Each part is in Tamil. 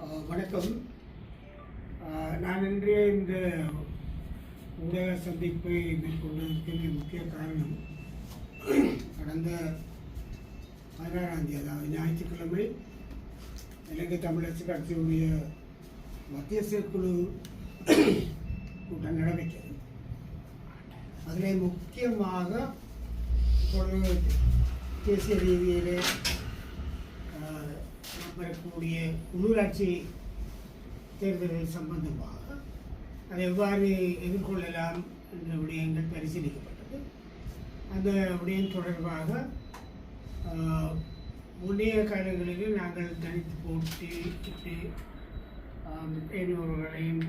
வணக்கம். நான் இன்றைய இந்த ஊடக சந்திப்பை மேற்கொண்டதற்கு முக்கிய காரணம் கடந்த பதினாறாம் தேதி அதாவது ஞாயிற்றுக்கிழமை இலங்கை தமிழரசு கட்சியுடைய மத்திய குழு கூட்டம் நடைபெற்றது. அதில் முக்கியமாக இப்பொழுது தேசிய ரீதியிலே வரக்கூடிய உள்ளூராட்சி தேர்தல்கள் சம்பந்தமாக அதை எவ்வாறு எதிர்கொள்ளலாம் என்ற விடயங்கள் பரிசீலிக்கப்பட்டது. அந்த விடயம் தொடர்பாக முந்தைய முன்னைய காலங்களில் நாங்கள் தனித்து போட்டியிட்டு ஏனையோர்களையும்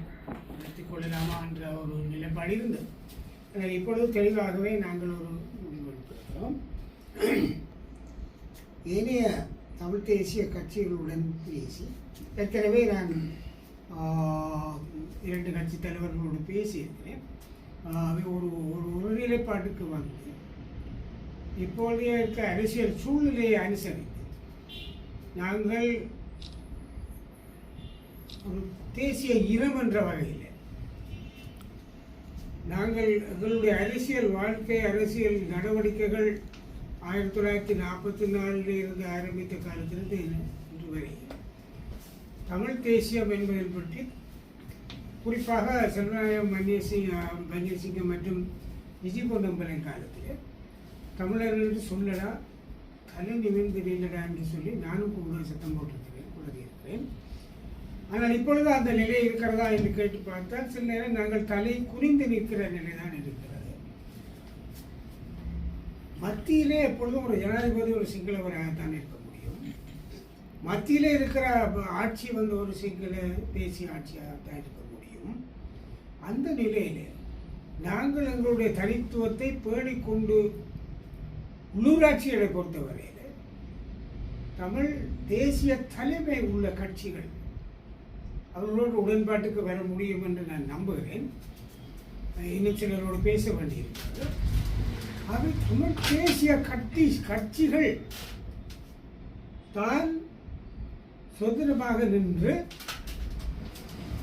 நடத்தி கொள்ளலாமா என்ற ஒரு நிலைப்பாடு இருந்தது. ஆனால் இப்பொழுது தெளிவாகவே நாங்கள் ஒரு முடிவெடுத்திருக்கிறோம் ஏனைய தமிழ் தேசிய கட்சிகளுடன் பேசி ஏற்கனவே நான் இரண்டு கட்சி தலைவர்களோடு பேசியிருக்கிறேன். அவை ஒரு ஒரு ஒருநிலைப்பாட்டுக்கு வந்து இப்போதைய இருக்க அரசியல் சூழ்நிலையை அனுசரித்து நாங்கள் ஒரு தேசிய இனம் என்ற வகையில் நாங்கள் எங்களுடைய அரசியல் வாழ்க்கை அரசியல் நடவடிக்கைகள் ஆயிரத்தி தொள்ளாயிரத்தி நாற்பத்தி நாலில் இருந்து ஆரம்பித்த காலத்திலிருந்து இன்று வரை. தமிழ் தேசியம் என்பதை பற்றி குறிப்பாக செல்வநாயகம் மன்னியசிங் மன்னியசிங்கம் மற்றும் விஜய் பொன்னம்பலம் காலத்தில் தமிழர்கள் என்று சொல்லடா தலை நிமிர்ந்து நில்லடா என்று சொல்லி நானும் கூட சத்தம் போட்டிருக்கிறேன் கூறியிருக்கிறேன் ஆனால் இப்பொழுது அந்த நிலை இருக்கிறதா என்று கேட்டு பார்த்தால் சில நேரம் நாங்கள் தலை குனிந்து நிற்கிற நிலை தான் இருக்கிறது. மத்தியிலே எப்பொழுதும் ஒரு ஜனாதிபதி ஒரு சிங்களவராகத்தான் இருக்க முடியும். மத்தியிலே இருக்கிற ஆட்சி வந்து ஒரு சிங்கள தேசிய ஆட்சியாகத்தான் இருக்க முடியும். அந்த நிலையில் நாங்கள் எங்களுடைய தனித்துவத்தை பேணிக்கொண்டு உள்ளூராட்சிகளை பொறுத்தவரையில் தமிழ் தேசிய தலைமை உள்ள கட்சிகள் அவர்களோடு உடன்பாட்டுக்கு வர முடியும் என்று நான் நம்புகிறேன். இன்னும் சிலரோடு பேச வேண்டியிருக்கிறது. அது தமிழ் தேசிய கட்சி கட்சிகள் தான் சுதந்திரமாக நின்று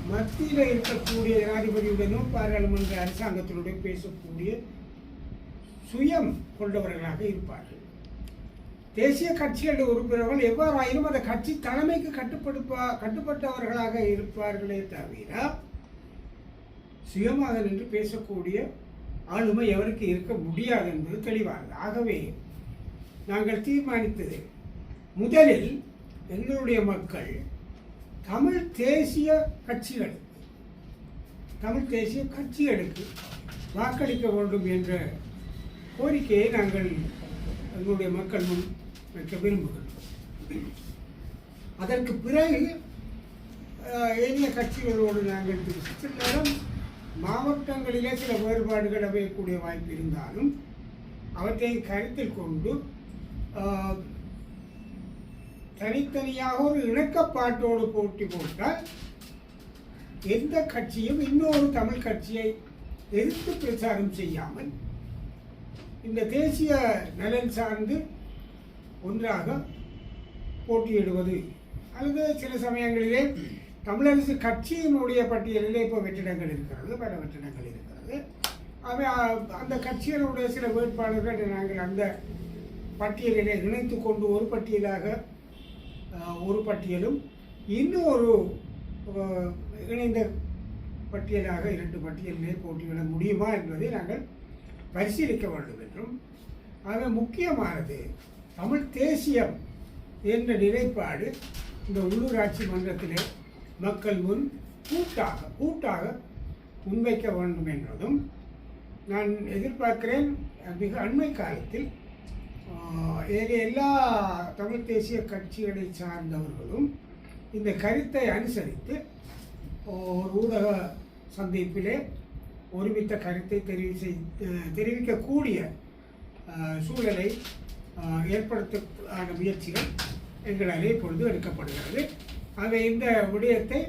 மத்தியில் இருக்கக்கூடிய ஜனாதிபதியுடனும் பாராளுமன்ற அரசாங்கத்தினுடன் பேசக்கூடிய சுயம் கொண்டவர்களாக இருப்பார்கள். தேசிய கட்சிகளுடைய உறுப்பினர்கள் எவ்வாறாயினும் அந்த கட்சி தலைமைக்கு கட்டுப்படுப்பா கட்டுப்பட்டவர்களாக இருப்பார்களே தவிர சுயமாக நின்று பேசக்கூடிய ஆளுமை எவருக்கு இருக்க முடியாது என்பது தெளிவானது. ஆகவே நாங்கள் தீர்மானித்தது முதலில் எங்களுடைய மக்கள் தமிழ் தேசிய கட்சிகளுக்கு தமிழ் தேசிய கட்சிகளுக்கு வாக்களிக்க வேண்டும் என்ற கோரிக்கையை நாங்கள் எங்களுடைய மக்கள் முன் வைக்க விரும்புகிறோம். அதற்கு பிறகு அஹ், கட்சிகளோடு நாங்கள் சில நேரம் மாவட்டங்களிலே சில வேறுபாடுகள் அமையக்கூடிய வாய்ப்பு இருந்தாலும் அவற்றை கருத்தில் கொண்டு தனித்தனியாக ஒரு இணக்கப்பாட்டோடு போட்டி போட்டால் எந்த கட்சியும் இன்னொரு தமிழ் கட்சியை எதிர்த்து பிரச்சாரம் செய்யாமல் இந்த தேசிய நலன் சார்ந்து ஒன்றாக போட்டியிடுவது. அல்லது சில சமயங்களிலே தமிழரசு கட்சியினுடைய பட்டியலிலே இப்போ வெற்றிடங்கள் இருக்கிறது பல வெற்றிடங்கள் இருக்கிறது. அவை அ- அந்த கட்சியினுடைய சில வேட்பாளர்கள் நாங்கள் அந்த பட்டியலிலே இணைத்து கொண்டு ஒரு பட்டியலாக ஒரு பட்டியலும் இன்னும் ஒரு இணைந்த பட்டியலாக இரண்டு பட்டியலிலே போட்டியிட முடியுமா என்பதை நாங்கள் பரிசீலிக்க வேண்டும் என்றும் ஆக முக்கியமானது தமிழ் தேசியம் என்ற நிலைப்பாடு இந்த உள்ளூராட்சி மன்றத்திலே மக்கள் முன் கூட்டாக கூட்டாக முன்வைக்க வேண்டும் என்றதும் நான் எதிர்பார்க்கிறேன். மிக அண்மை காலத்தில் ஆஹ், எல்லா தமிழ் தேசிய கட்சிகளை சார்ந்தவர்களும் இந்த கருத்தை அனுசரித்து ஒரு ஊடக சந்திப்பிலே ஒருமித்த கருத்தை தெரிவி செய் தெரிவிக்கக்கூடிய சூழலை ஏற்படுத்த முயற்சிகள் எங்களாலே இப்பொழுது எடுக்கப்படுகிறது. ஆக இந்த விடயத்தை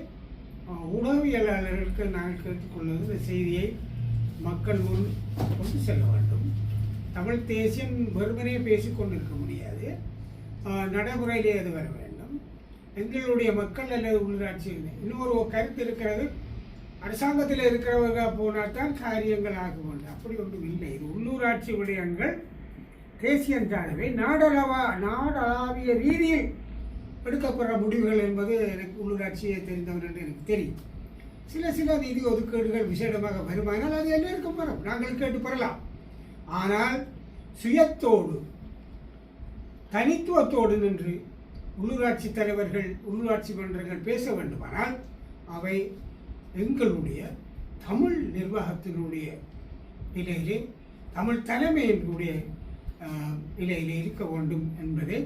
உணவியலாளர்களுக்கு நாங்கள் கேட்டுக்கொள்வது இந்த செய்தியை மக்கள் முன் கொண்டு செல்ல வேண்டும். தமிழ் தேசியம் வெறுமனே பேசிக்கொண்டிருக்க முடியாது. நடைமுறையிலே அது வர வேண்டும். எங்களுடைய மக்கள் அல்லது உள்ளாட்சி இன்னொரு கருத்து இருக்கிறது. அரசாங்கத்தில் இருக்கிறவங்க போனால் தான் காரியங்கள் ஆகும் அப்படி ஒன்றும் இல்லை. இது உள்ளூராட்சி விடயங்கள் தேசியம் தானவே நாடளவா நாடளாவிய ரீதியில் எடுக்கப்படுற முடிவுகள் என்பது எனக்கு உள்ளூராட்சியை தெரிந்தவர் என்று எனக்கு தெரியும். சில சில நிதி ஒதுக்கீடுகள் விசேடமாக வருமானால் அது எல்லோருக்கும் வரும். நாங்கள் கேட்டு பெறலாம். ஆனால் சுயத்தோடு தனித்துவத்தோடு நின்று உள்ளூராட்சி தலைவர்கள் உள்ளூராட்சி மன்றங்கள் பேச வேண்டுமானால் அவை எங்களுடைய தமிழ் நிர்வாகத்தினுடைய நிலையிலே தமிழ் தலைமையினுடைய நிலையிலே இருக்க வேண்டும் என்பதை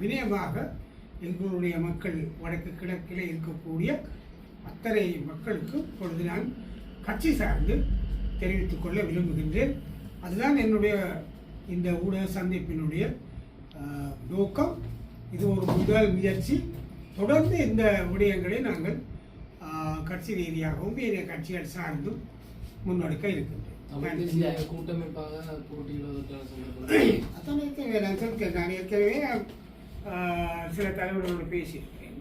வினயமாக எங்களுடைய மக்கள் வடக்கு கிழக்கில் இருக்கக்கூடிய அத்தனை மக்களுக்கு இப்பொழுது நான் கட்சி சார்ந்து தெரிவித்துக் கொள்ள விரும்புகின்றேன். அதுதான் என்னுடைய இந்த ஊடக சந்திப்பினுடைய நோக்கம். இது ஒரு முதல் முயற்சி. தொடர்ந்து இந்த விடயங்களை நாங்கள் கட்சி ரீதியாகவும் வேறு கட்சிகள் சார்ந்தும் முன்னெடுக்க இருக்கின்றோம். தேசிய கூட்டமைப்பாக போட்டியிடுவதற்கான ஏற்கனவே நான் சொல்லிட்டேன் நான் ஏற்கனவே சில தலைவர்களோடு பேசியிருக்கிறேன்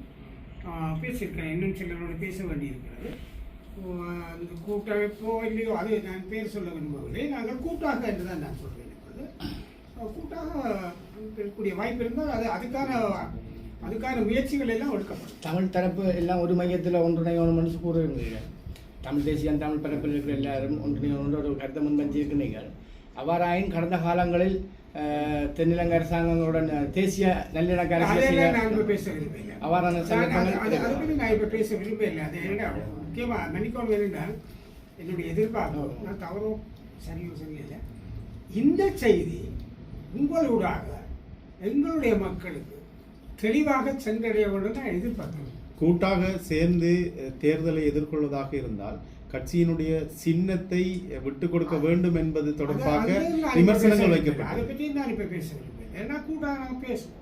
ஆஹ், பேசியிருக்கிறேன் இன்னும் சிலரோடு பேச வேண்டியிருக்கிறது. அந்த கூட்டமைப்போ இல்லையோ அது நான் பேர் சொல்ல விரும்பவில்லை. நாங்கள் கூட்டாக என்று தான் நான் சொல்கிறேன் இப்பொழுது ஆஹ், கூட்டாக இருக்கக்கூடிய வாய்ப்பு இருந்தால் அது அதுக்கான அதுக்கான முயற்சிகள் எல்லாம் எடுக்கப்படும். தமிழ் தரப்பு எல்லாம் ஒரு மையத்தில் ஒன்றிணையணும் என்று கூறுகிறீர்கள் தமிழ் தேசியம் தமிழ் பரப்பில் இருக்கிற எல்லாரும் ஒன்றிணையணும் ஒரு கருத்தை முன்வச்சிருக்கிறீர்கள் அவ்வாறாயின் கடந்த காலங்களில் தென்னிலங்கை அரசாங்கங்களுடன் தேசிய நல்லிணக்க அரசியல் நான் அவ்வாறான நான் சந்தர்ப்பங்கள் நான் இப்போ பேச விரும்பவில்லை. அது முக்கியமாக மன்னிக்கணும் என்றால் என்னுடைய எதிர்பார்ப்பு நான் தவறோ சரியோ சரியில்லை இந்த செய்தி உங்களூடாக எங்களுடைய மக்களுக்கு தெளிவாக சென்றடைய வேண்டும் தான் எதிர்பார்க்கிறேன். கூட்டாக சேர்ந்து தேர்தலை எதிர்கொள்வதாக இருந்தால் கட்சியினுடைய சின்னத்தை அஹ், விட்டுக் கொடுக்க வேண்டும் என்பது தொடர்பாக விமர்சனங்கள் பேச- அதை பற்றி நான் இப்போ பேச விரும்பவில்லை ஏன்னா கூட்டாக நாங்கள் பேசுவோம்.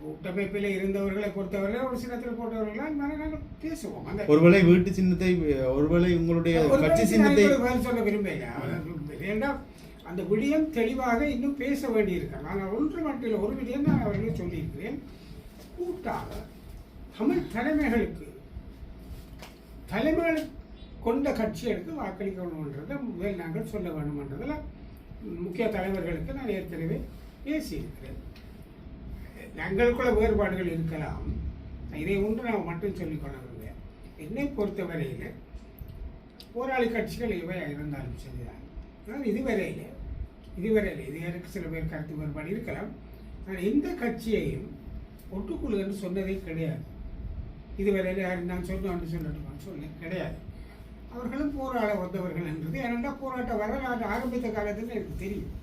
கூட்டமைப்பில் இருந்தவர்களை பொறுத்தவரை ஒரு சின்னத்தில் போட்டவர்களால் நாங்கள் பேசுவோம். அந்த ஒருவேளை வீட்டு சின்னத்தை ஒருவேளை உங்களுடைய கட்சி சின்னத்தை சொல்ல விரும்பல ஏன்னா அந்த விடயம் தெளிவாக இன்னும் பேச வேண்டியிருக்கிறது ஆனால் ஒன்று மட்டும் ஒரு விடயம் நான் அவர்களுக்கு சொல்லியிருக்கிறேன். கூட்டாக தமிழ் தலைமைகளுக்கு தலைமைகள் கொண்ட கட்சிகளுக்கு வாக்களிக்க வேண்டும்ன்றதை முதல் நாங்கள் சொல்ல வேணுமன்றதில் முக்கிய தலைவர்களுக்கு நான் ஏற்கனவே பேசியிருக்கிறேன். எங்களுக்குள்ள வேறுபாடுகள் இருக்கலாம். இதை ஒன்று நான் மட்டும் சொல்லிக்கொள்ள விரும்புகிறேன். என்னை பொறுத்தவரையில் போராளி கட்சிகள் இவை இருந்தாலும் சரிதான். ஆனால் இதுவரையில் இதுவரையில் இது எனக்கு சில பேர் கருத்து வேறுபாடு இருக்கலாம். நான் எந்த கட்சியையும் ஒட்டுக்குழு என்று சொன்னதே கிடையாது. இதுவரையில் யார் நான் சொன்னோன்னு சொல்லட்டுமான்னு சொல்ல கிடையாது. அவர்களும் போராட வந்தவர்கள் என்றது ஏனென்றால் போராட்ட வரலாறு ஆரம்பித்த காலத்தில் எனக்கு தெரியும்.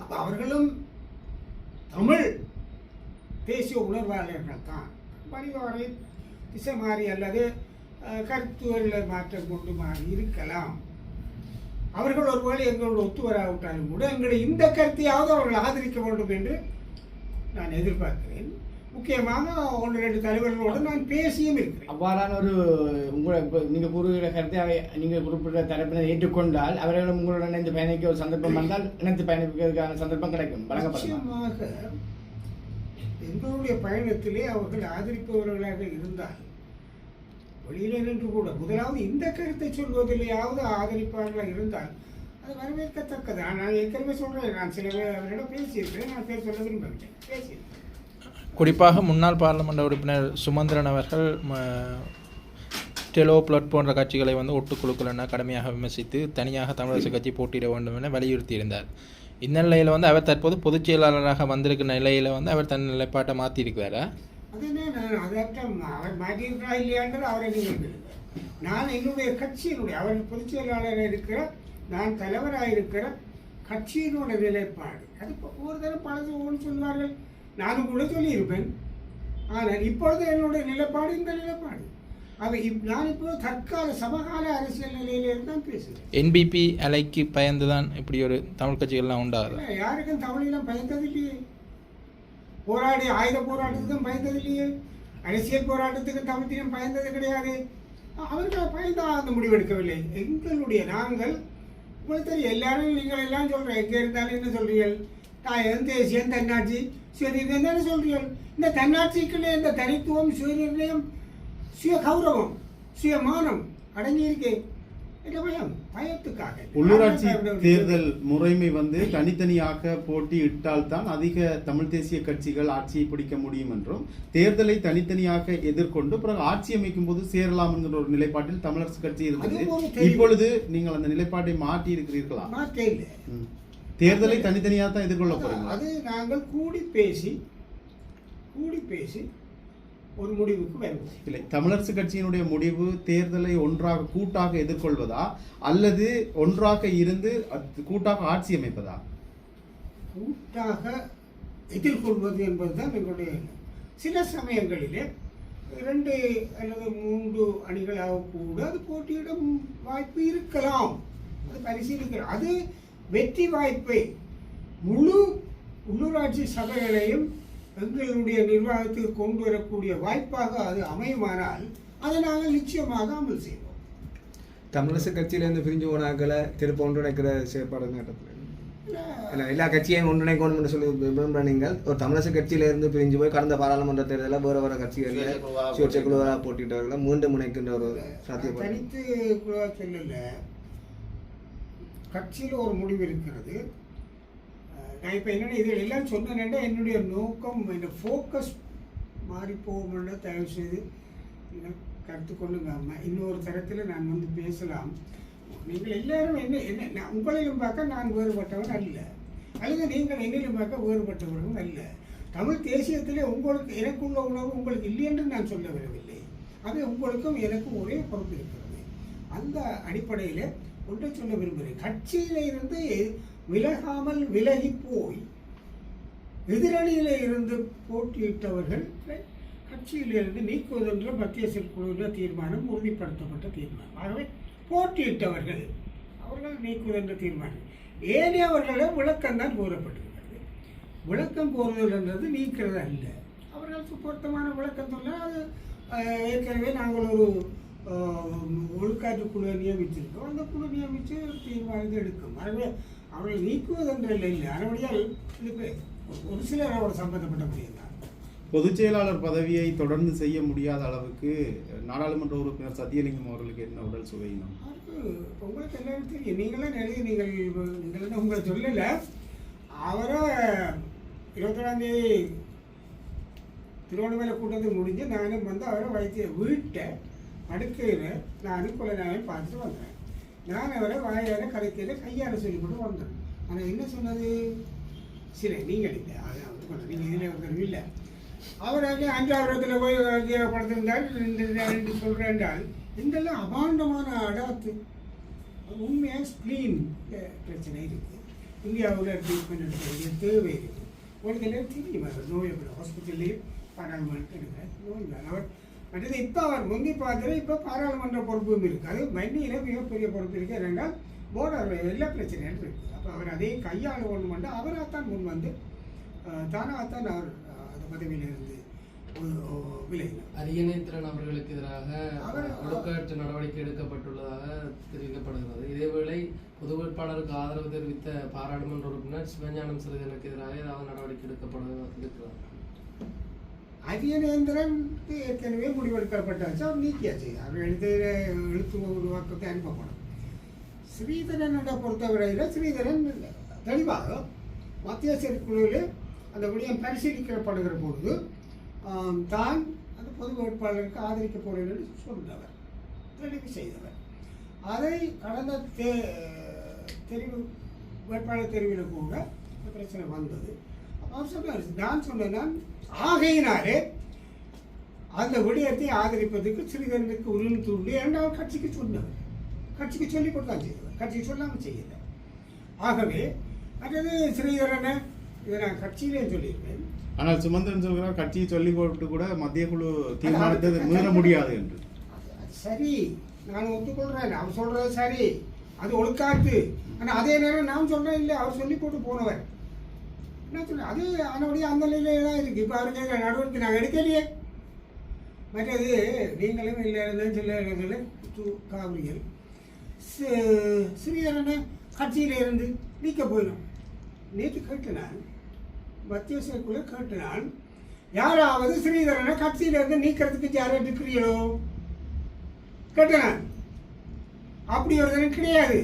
அப்போ அவர்களும் தமிழ் தேசிய உணர்வாளர்கள் தான். வழிவரை திசை மாறி அல்லது கருத்துகளில் மாற்றம் கொண்டு மாறி இருக்கலாம். அவர்கள் ஒருவேளை எங்களோடு ஒத்து வராவிட்டாலும் கூட எங்களை இந்த கருத்தையாவது அவர்கள் ஆதரிக்க வேண்டும் என்று நான் எதிர்பார்க்கிறேன். முக்கியமாக ஒன்று ரெண்டு தலைவர்களோடு நான் பேசியும் இருக்கிறேன். அவ்வாறான ஒரு உங்களை இப்போ நீங்கள் கூறுகிற கருத்தை அவை நீங்கள் குறிப்பிட்ட தரப்பினர் ஏற்றுக்கொண்டால் அவர்களும் உங்களுடன் இணைந்து பயணிக்க ஒரு சந்தர்ப்பம் வந்தால் இணைந்து பயணிப்பதற்கான சந்தர்ப்பம் கிடைக்கும். வழங்கப்படலாம். நிச்சயமாக எங்களுடைய பயணத்திலே அவர்கள் ஆதரிப்பவர்களாக இருந்தால் வெளியில நின்று கூட முதலாவது இந்த கருத்தை சொல்வதிலேயாவது ஆதரிப்பவர்களாக இருந்தால் அது வரவேற்கத்தக்கது. நான் ஏற்கனவே சொல்றேன். நான் சில அவரிடம் பேசியிருக்கிறேன். நான் பேர் சொல்ல விரும்பவில்லை. பேசியிருக்கிறேன். குறிப்பாக முன்னாள் பாராளுமன்ற உறுப்பினர் சுமந்திரன் அவர்கள் டெலோ பிளட் போன்ற கட்சிகளை வந்து ஒட்டுக்குழுக்கள் என கடுமையாக விமர்சித்து தனியாக தமிழரசு கட்சி போட்டியிட வேண்டும் என வலியுறுத்தியிருந்தார். இந்த நிலையில் வந்து அவர் தற்போது பொதுச் செயலாளராக வந்திருக்கிற நிலையில் வந்து அவர் தன் நிலைப்பாட்டை மாற்றியிருக்கிறாரா நான் என்னுடைய கட்சியினுடைய அவர் பொதுச் செயலாளராக இருக்கிற நான் தலைவராக இருக்கிற கட்சியினுடைய நிலைப்பாடு. அது ஒரு தரம் பல சொல்வார்கள். நானும் கூட சொல்லியிருப்பேன். ஆனால் இப்பொழுது என்னுடைய நிலைப்பாடு இந்த நிலைப்பாடு. அவை இப் நான் இப்போ தற்கால சமகால அரசியல் நிலையிலிருந்து தான் பேசுகிறேன். என்பிபி அலைக்கு பயந்து தான் இப்படி ஒரு தமிழ் கட்சிகள்லாம் உண்டாகுது? இல்ல, யாருக்கும் தமிழினம் பயந்தது இல்லையே போராடி ஆயுத போராட்டத்துக்கும் பயந்தது இல்லையே அரசியல் போராட்டத்துக்கு தமிழினம் பயந்தது கிடையாது. அவர்கள் பயந்தா அந்த முடிவெடுக்கவில்லை. எங்களுடைய நாங்கள் உங்களுக்கு எல்லாரும் நீங்கள் எல்லாம் சொல்கிறேன் எங்கே இருந்தாலும் என்ன சொல்றீர்கள்? தாயகம் தேசியம் தன்னாட்சி சுயநிர்ணயம் தானே சொல்றீர்கள். இந்த தன்னாட்சிக்குள்ளே இந்த தனித்துவம் சுயநிர்ணயம் சுய கௌரவம் சுயமானம் அடங்கி இருக்கு என்ன உள்ளூராட்சி தேர்தல் முறைமை வந்து தனித்தனியாக போட்டி இட்டால்தான் அதிக தமிழ் தேசிய கட்சிகள் ஆட்சியை பிடிக்க முடியும் என்றும் தேர்தலை தனித்தனியாக எதிர்கொண்டு பிறகு ஆட்சி அமைக்கும் போது சேரலாம் என்கிற ஒரு நிலைப்பாட்டில் தமிழரசு கட்சி இருந்தது. இப்பொழுது நீங்கள் அந்த நிலைப்பாட்டை மாற்றி இருக்கிறீர்களா. தேர்தலை தனித்தனியாக தான் எதிர்கொள்ள போறீங்களா அது நாங்கள் கூடி பேசி கூடி பேசி ஒரு முடிவுக்கு வருவோம். இல்லை தமிழரசு கட்சியினுடைய முடிவு தேர்தலை ஒன்றாக கூட்டாக எதிர்கொள்வதா? அல்லது ஒன்றாக இருந்து கூட்டாக ஆட்சி அமைப்பதா? கூட்டாக எதிர்கொள்வது என்பதுதான் எங்களுடைய சில சமயங்களிலே இரண்டு அல்லது மூன்று அணிகளாக கூட அது போட்டியிடும் வாய்ப்பு இருக்கலாம். அது பரிசீலிக்கிறோம் அது வெற்றி வாய்ப்பை முழு உள்ளூராட்சி சபைகளையும் எங்களுடைய நிர்வாகத்துக்கு கொண்டு வரக்கூடிய வாய்ப்பாக அது அமையுமானால் அதை நாங்கள் நிச்சயமாக அமல் செய்வோம். தமிழரசு கட்சியிலேருந்து பிரிஞ்சு போனாக்களை திரும்ப ஒன்றிணைக்கிற செயற்பாடு நேரத்தில் இல்லை. எல்லா கட்சியையும் ஒன்றிணைக்கணும்னு சொல்லி விரும்புகிற நீங்கள் ஒரு தமிழரசு கட்சியிலேருந்து பிரிஞ்சு போய் கடந்த பாராளுமன்ற தேர்தலில் வேறு வேறு கட்சிகளில் சுயேட்சை குழுவாக போட்டிட்டவர்களை மீண்டும் இணைக்கின்ற ஒரு சாத்தியப்பாடு தனித்து குழுவா சொல்லல. கட்சியில் ஒரு முடிவு இருக்கிறது. நான் இப்போ என்னென்ன இதில் எல்லாம் சொன்னேன்னா என்னுடைய நோக்கம் இந்த ஃபோக்கஸ் மாறி போகும்னு தயவு செய்து கருத்து கொள்ளுங்க அம்மா இன்னொரு தரத்தில் நான் வந்து பேசலாம். நீங்கள் எல்லாரும் என்ன என்ன நான் உங்களிலும் பார்க்க நான் வேறுபட்டவன் அல்ல. அல்லது நீங்கள் என்னிலும் பார்க்க வேறுபட்டவர்களும் அல்ல. தமிழ் தேசியத்திலே உங்களுக்கு எனக்குள்ள உணவு உங்களுக்கு இல்லை என்று நான் சொல்ல வரவில்லை அது உங்களுக்கும் எனக்கும் ஒரே பொறுப்பு இருக்கிறது. அந்த அடிப்படையில் ஒன்றை சொல்ல விரும்புகிறேன். கட்சியில இருந்து விலகாமல் விலகி போய் எதிரணியில இருந்து போட்டியிட்டவர்கள் கட்சியிலிருந்து நீக்குவதென்ற மத்திய செயற்குழுவில் தீர்மானம் உறுதிப்படுத்தப்பட்ட தீர்மானம். ஆகவே போட்டியிட்டவர்கள் அவர்கள் நீக்குவதென்ற தீர்மானம். ஏனையவர்களிடம் விளக்கம் தான் கூறப்பட்டிருக்கிறது விளக்கம் கோருதல்ன்றது நீக்கிறது அல்ல. அவர்களுக்கு பொருத்தமான விளக்கம் சொன்னால் அது ஏற்கனவே நாங்கள் ஒரு ஒழுக்காற்று குழுவை நியமிச்சிருக்கோம் அந்த குழு நியமித்து தீர்மானத்தை எடுக்கும். ஆகவே அவர்கள் நீக்குவதென்ற இல்லை இல்லை இதுக்கு ஒரு சிலர் அவர் சம்பந்தப்பட்ட முடியும் பொதுச் செயலாளர் பதவியை தொடர்ந்து செய்ய முடியாத அளவுக்கு நாடாளுமன்ற உறுப்பினர் சத்தியலிங்கம் அவர்களுக்கு என்ன உடல் சுவையினம்? உங்களுக்கு எல்லாரும் தெரியும். நீங்களாம் நிறைய நீங்கள் நீங்கள் உங்களை சொல்லலை. அவரை இருபத்தொன்னாம் தேதி திருவண்ணாமலை கூட்டத்துக்கு முடிஞ்சு நானும் வந்து அவரை வைத்திய வீட்டை படுக்கையில் நானும் குலநாயகம் பார்த்துட்டு வந்தேன். நான் அவரை வாயால் கடைக்கையில் கையால் சொல்லி கொண்டு வந்தேன். ஆனால் என்ன சொன்னது? சரி நீங்கள் இல்லை அது நீங்கள் இதில் இல்லை. அவர் அங்கே அஞ்சாவரத்தில் போய் அங்கே படுத்திருந்தால் ரெண்டு சொல்கிறேன்டால் இதெல்லாம் அபாண்டமான அடாத்து. உண்மையாக ஸ்க்ரீன் பிரச்சனை இருக்குது இந்தியாவில் ட்ரீட்மெண்ட் எடுக்க வேண்டிய தேவை இருக்குது உங்களுக்கு எல்லாம் தெரியும். அவர் நோய் அப்படி ஹாஸ்பிட்டல்லே பாராளுமன்றம் எடுக்கிற நோய் அவர் மற்றது இப்போ அவர் முந்தி பார்த்துட்டு இப்போ பாராளுமன்ற பொறுப்பும் இருக்குது அது வன்னியில் மிகப்பெரிய பொறுப்பு இருக்குது ஏனென்றால் போர்டர் எல்லா பிரச்சனையும் இருக்குது அப்போ அவர் அதை கையாள ஒன்று வந்து அவராகத்தான் முன் வந்து தானாகத்தான் அவர் அந்த பதவியிலிருந்து அரியணைத்திறன் அவர்களுக்கு எதிராக ஒடுக்காற்று நடவடிக்கை எடுக்கப்பட்டுள்ளதாக தெரிவிக்கப்படுகிறது இதேவேளை பொது வேட்பாளருக்கு ஆதரவு தெரிவித்த பாராளுமன்ற உறுப்பினர் சிவஞானம் சிறிதனுக்கு எதிராக ஏதாவது நடவடிக்கை எடுக்கப்படுவதாக இருக்கிறார் அரியநேந்திரன் ஏற்கனவே முடிவெடுக்கப்பட்டாச்சு அவர் நீக்கியாச்சு அவர் எழுத எழுத்து உருவாக்கத்தை அனுப்பப்படும் ஸ்ரீதரனோட பொறுத்தவரையில் ஸ்ரீதரன் தெளிவாக மத்திய குழுவில் அந்த விடயம் பரிசீலிக்கப்படுகிற பொழுது தான் அந்த பொது வேட்பாளருக்கு ஆதரிக்க போகிறேன் என்று சொன்னவர் தெளிவு செய்தவர் அதை கடந்த தே தெரிவு வேட்பாளர் தெரிவில் கூட பிரச்சனை வந்தது சொன்னார் நான் சொன்னேன் ஆகையினாலே அந்த விடயத்தை ஆதரிப்பதற்கு ஸ்ரீதரனுக்கு உரிமை தூண்டி இரண்டாவது கட்சிக்கு சொன்னவர் கட்சிக்கு சொல்லி கொடுத்தான் செய்தவர் கட்சிக்கு சொல்லாமல் செய்யலை. ஆகவே மற்றது ஸ்ரீதரனை இதை நான் கட்சியிலே சொல்லியிருக்கேன் ஆனால் சுமந்திரன் சொல்கிறார் கட்சியை சொல்லிக் போட்டு கூட மத்திய குழு தீர்மானத்தை மீற முடியாது என்று. சரி. நான் ஒத்துக்கொள்கிறேன் அவர் சொல்கிறது சரி. அது ஒழுக்காத்து ஆனால் அதே நேரம் நான் சொல்கிறேன் இல்லை. அவர் சொல்லி போட்டு போனவர். என்ன அது அதனுடைய அந்த நிலையில தான் இருக்குது இப்போ அவருக்கு நடவடிக்கை நாங்கள் எடுக்கலையே. மற்றது நீங்களும் இல்லை இல்லைன்னு சொல்ல காவிரிகள் ஸ்ரீதரனை கட்சியில் இருந்து நீக்க போயிடும். நேற்று கேட்டினான் மத்திய செயற்குழு கேட்டினான் யாராவது ஸ்ரீதரனை கட்சியிலிருந்து நீக்கிறதுக்கு யாரும் இருக்கிறீர்களோ கேட்டினான் அப்படி ஒரு கிடையாது.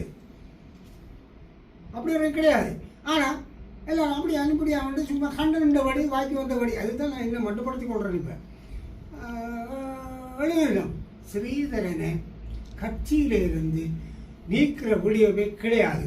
அப்படி ஒரு கிடையாது. ஆனால் எல்லாம் அப்படி அனுப்படி அவன்ட்டு சும்மா கண்டு நின்றபடி வாக்கி வந்தபடி. அதுதான் நான் இன்னும் மட்டுப்படுத்தி கொள்கிறேன் இப்போ. எழுதிடும் ஸ்ரீதரனை கட்சியிலிருந்து நீக்கிற முடியவே கிடையாது.